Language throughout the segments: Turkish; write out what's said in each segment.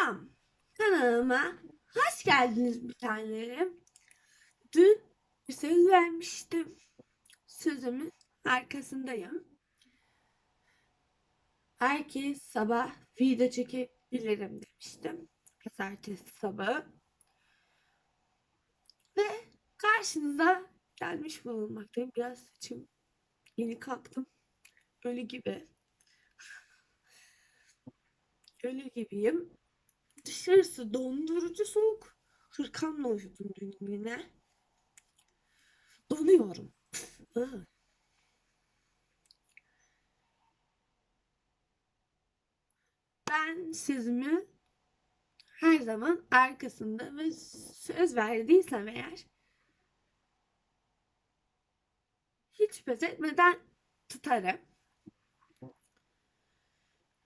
Selam. Kanalıma hoş geldiniz bir tanelerim. Dün bir söz vermiştim. Sözümün arkasındayım. Herkes sabah video çekebilirim demiştim. Pazartesi sabahı. Ve karşınıza gelmiş bulunmaktayım. Biraz saçım yeni kalktım. Ölü gibi. Ölü gibiyim. Dışarısı dondurucu soğuk. Hırkamla uyudum dün yine. Donuyorum. Ben sözümü her zaman arkasında ve söz verdiysem eğer hiç pes etmeden tutarım.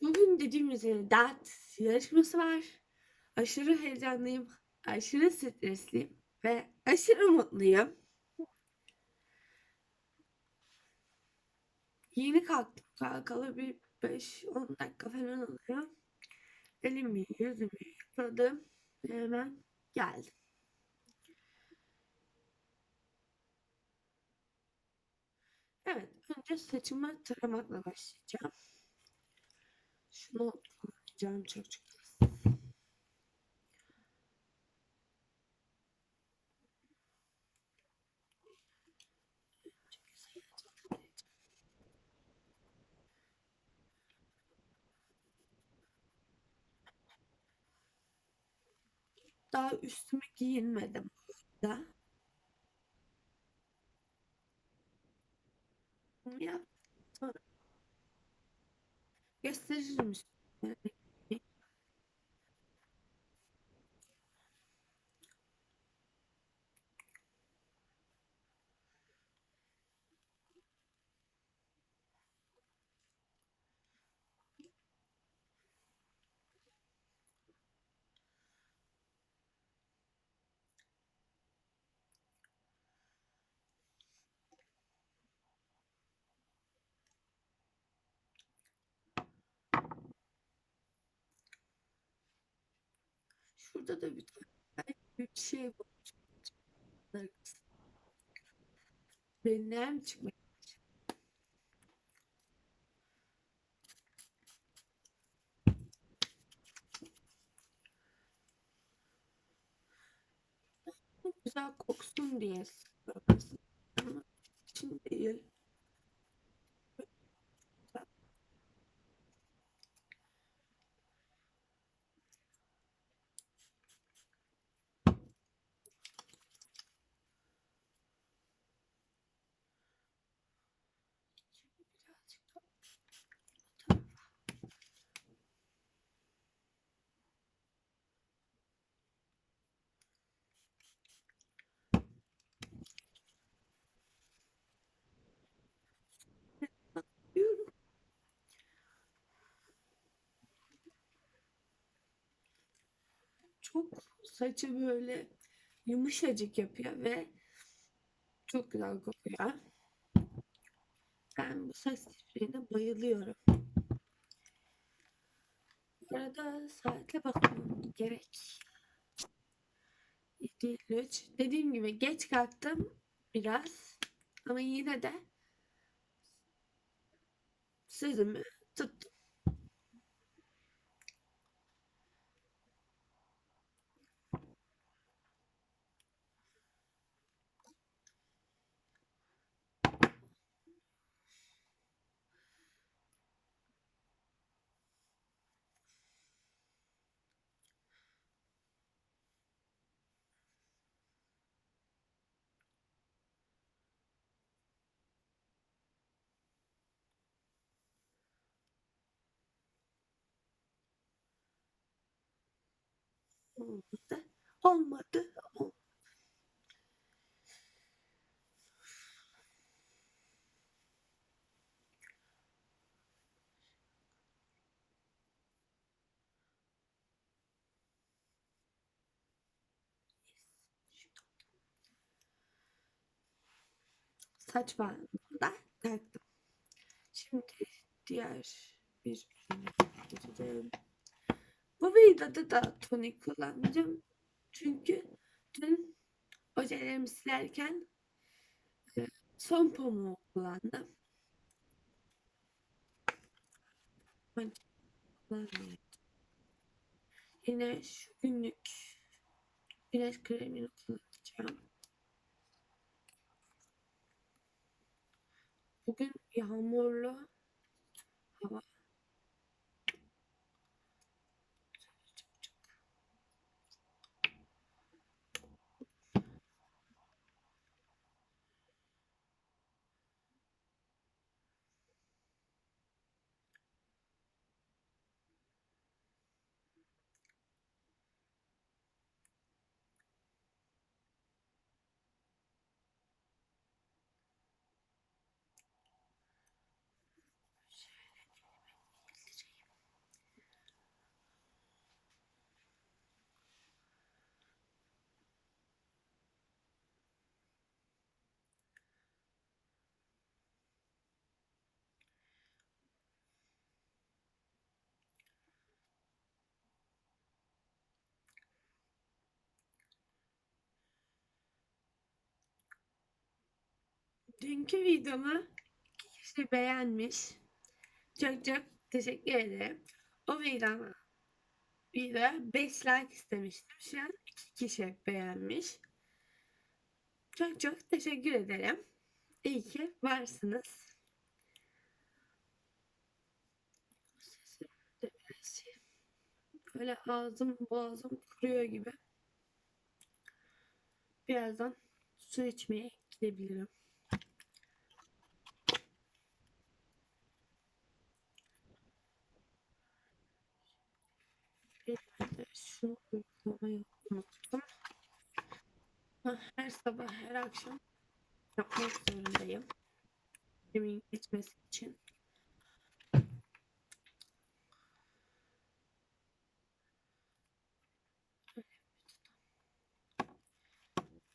Bugün dediğim üzere dert yarışması var. Aşırı heyecanlıyım, aşırı stresliyim ve aşırı mutluyum. Yeni kalktım. Kalkalı bir 5-10 dakika falan oluyor. Elimi yüzümü yıkadım hemen geldim. Evet, önce saçımı taramakla başlayacağım. Şunu kullanacağım çok Daha üstümü giyinmedim burada. Ya gösteririm üstümü. Şurada da bir bir şey var. Benim çıkmıyor. Güzel koksun diye için değil. Birazcık da Yürü. Çok saçı böyle yumuşacık yapıyor ve çok güzel kokuyor. Ben bu saç spreyine bayılıyorum. Bu arada saatle bakmam gerek. 7.53. Dediğim gibi geç kalktım biraz. Ama yine de sözümü tuttum. Olmadı. Olmadı. Olmadı. Saç bandını da taktım. Şimdi diğer bir ürüne geçelim. Bu videoda da tonik kullanacağım. Çünkü dün ojelerimi silerken e, son pamuğu kullandım. Yine şu günlük güneş kremini kullanacağım. Bugün yağmurlu hava. Dünkü videomu iki kişi beğenmiş. Çok çok teşekkür ederim. O videoma videoya 5 like istemiştim. Şu an iki kişi beğenmiş. Çok çok teşekkür ederim. İyi ki varsınız. Böyle ağzım boğazım kuruyor gibi. Birazdan su içmeye gidebilirim. Bir şunu uygulamayı unuttum. Her sabah her akşam yapmak zorundayım. Yemeğin geçmesi için.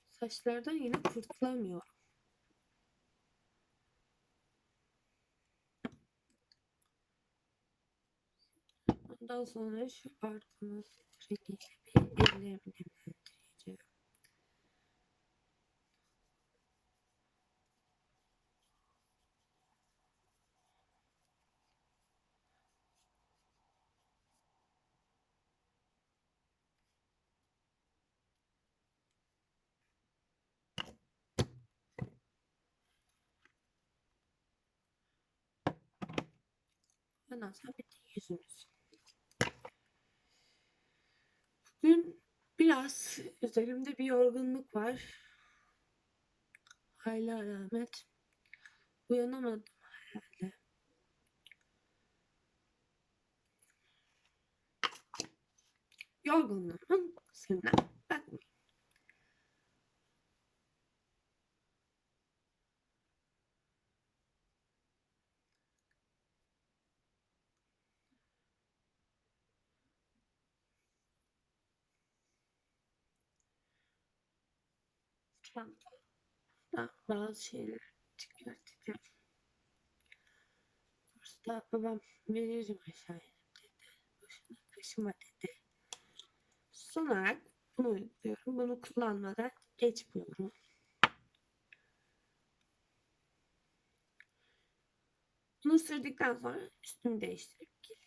Saçlardan yine kurtulamıyorum. Ondan sonra şu arkamı rengiyle bir ellerimi nemlendireceğim. Ondan sonra bir de yüzümüz. Bugün biraz üzerimde bir yorgunluk var. Hala alamet. Uyanamadım herhalde. Yorgunluğumun kusuruna bakmayın. Çantamda bazı şeyler çıkartacağım. Usta babam veririm aşağıya dedi. Boşuna taşıma dedi. Son olarak bunu uyguluyorum. Bunu kullanmadan geçmiyorum. Bunu sürdükten sonra üstümü değiştirip geleceğim.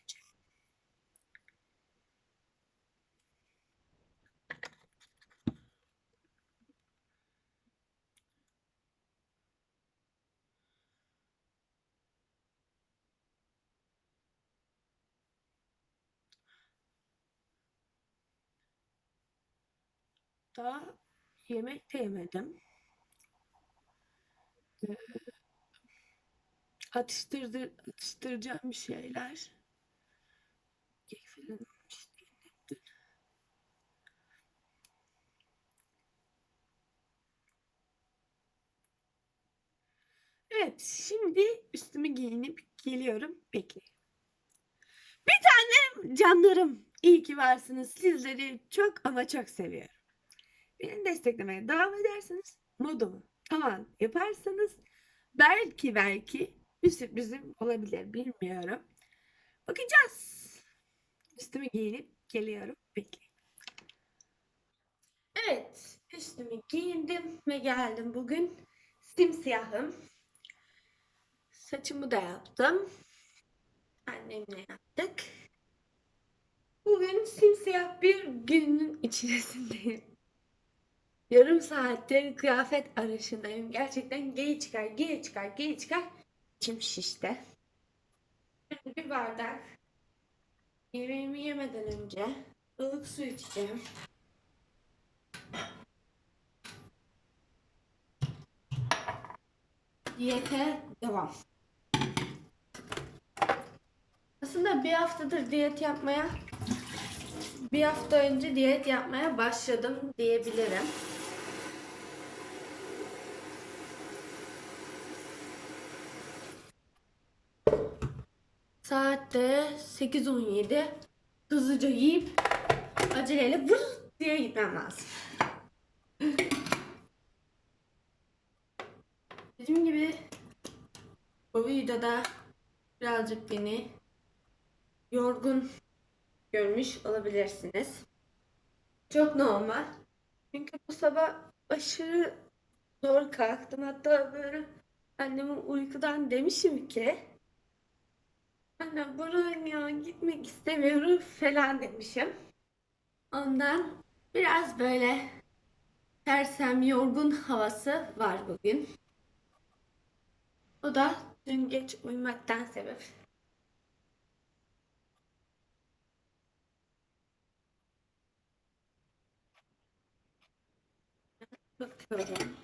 Daha yemek de yemedim. Ee, atıştırdı, atıştıracağım bir şeyler. Kek falan dün. Evet, şimdi üstümü giyinip geliyorum. Bekleyin. Bir tanem canlarım. İyi ki varsınız. Sizleri çok ama çok seviyorum. Beni desteklemeye devam ederseniz modumu tamam yaparsanız belki belki bir sürprizim olabilir bilmiyorum. Bakacağız. Üstümü giyinip geliyorum. Bekleyin. Evet, üstümü giyindim ve geldim bugün. Simsiyahım. Saçımı da yaptım. Annemle yaptık. Bugün simsiyah bir günün içerisindeyim. Yarım saattir kıyafet arayışındayım. Gerçekten giy çıkar, giy çıkar, giy çıkar. İçim şişti. Bir bardak yemeğimi yemeden önce ılık su içeceğim. Diyete devam. Aslında bir haftadır diyet yapmaya bir hafta önce diyet yapmaya başladım diyebilirim. Saatte 8.17 hızlıca yiyip aceleyle vır diye gitmem lazım. Dediğim gibi bu videoda birazcık beni yorgun görmüş olabilirsiniz. Çok normal. Çünkü bu sabah aşırı zor kalktım. Hatta böyle anneme uykudan demişim ki Anne buradayım ya gitmek istemiyorum falan demişim. Ondan biraz böyle sersem yorgun havası var bugün. O da dün geç uyumaktan sebep. Bakıyorum.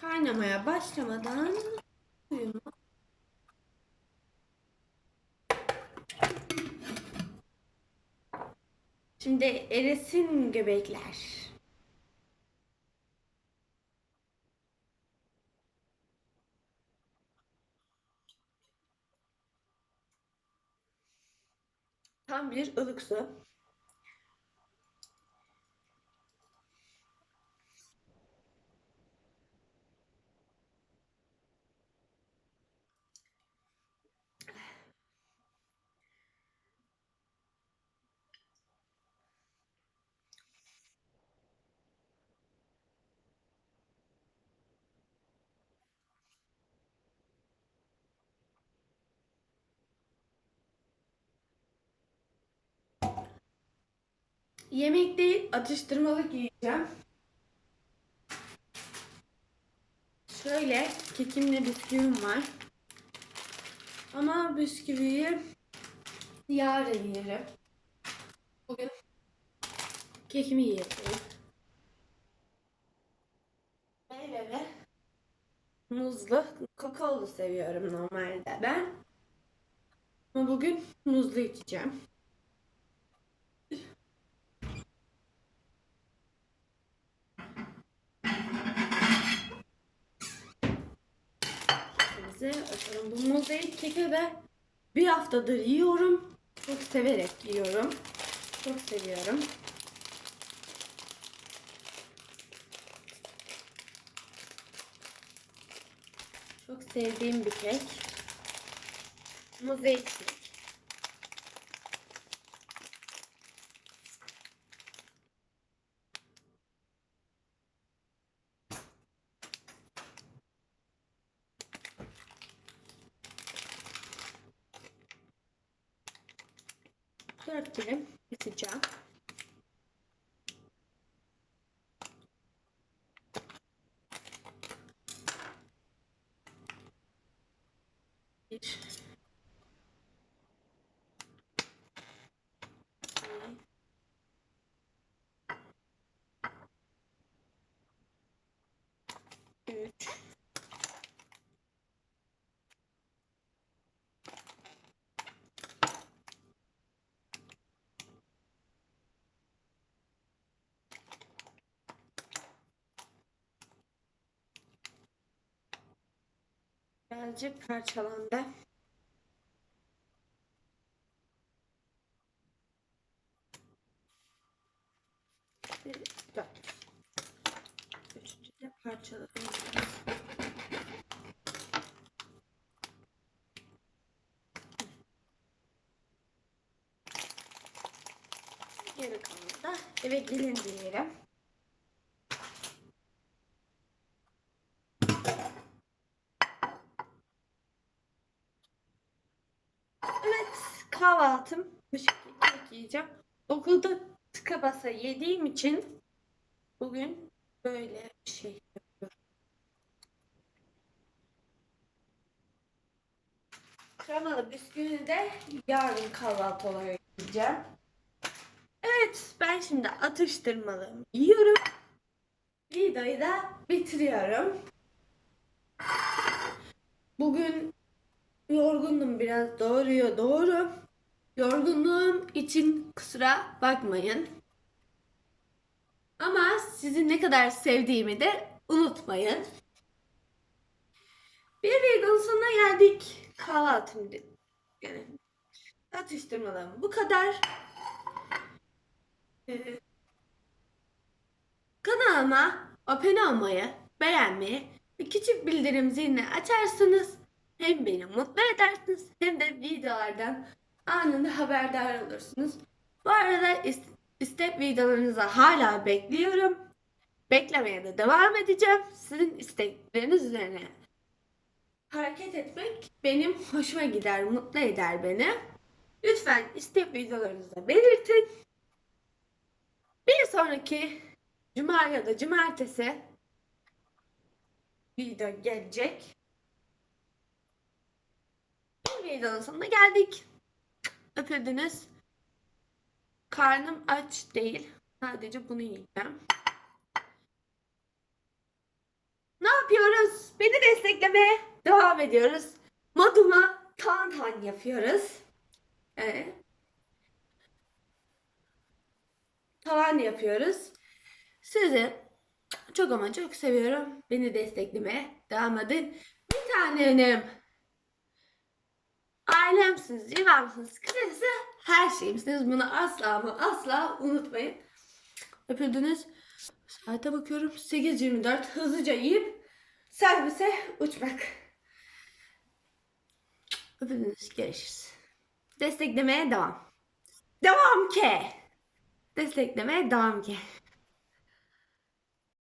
Kaynamaya başlamadan suyumu Şimdi erisin göbekler. Tam bir ılık su. Yemek değil, atıştırmalık yiyeceğim. Şöyle kekimle bisküvim var. Ama bisküviyi yarın yerim. Bugün kekimi yiyeceğim. Meyve ve muzlu, kakaolu seviyorum normalde ben. Ama bugün muzlu içeceğim. Size açalım. Bu mozaik keki de bir haftadır yiyorum. Çok severek yiyorum. Çok seviyorum. Çok sevdiğim bir kek. Mozaik kek. güzelce parçalandı. Üçüncü de parçaladım. Geri kalan da eve gelince yerim. Yiyeceğim. Okulda tıka basa yediğim için bugün böyle bir şey yapıyorum. Kremalı bisküvi de yarın kahvaltı olarak yiyeceğim. Evet, ben şimdi atıştırmalımı yiyorum. Videoyu da bitiriyorum. Bugün yorgundum biraz doğruyor doğru. Yorgunluğum için kusura bakmayın. Ama sizi ne kadar sevdiğimi de unutmayın. Bir videonun sonuna geldik. Kahvaltım yani atıştırmalarım bu kadar. Ee, kanalıma abone olmayı, beğenmeyi ve küçük bildirim zilini açarsanız hem beni mutlu edersiniz hem de videolardan anında haberdar olursunuz. Bu arada is- istek videolarınızı hala bekliyorum. Beklemeye de devam edeceğim. Sizin istekleriniz üzerine hareket etmek benim hoşuma gider, mutlu eder beni. Lütfen istek videolarınızı da belirtin. Bir sonraki cuma ya da cumartesi video gelecek. Bir videonun sonuna geldik. Öpüldünüz. Karnım aç değil. Sadece bunu yiyeceğim. Ne yapıyoruz? Beni desteklemeye devam ediyoruz. Moduma tan tan yapıyoruz. Evet. Tavan yapıyoruz. Sizi çok ama çok seviyorum. Beni desteklemeye devam edin. Bir tane önem. Ailemsiniz, yuvamsınız. Kısacası her şeyimsiniz. Bunu asla ama asla unutmayın. Öpüldünüz. Saate bakıyorum. 8.24. Hızlıca yiyip servise uçmak. Öpüldünüz. Görüşürüz. Desteklemeye devam. Devam ki. Desteklemeye devam ki.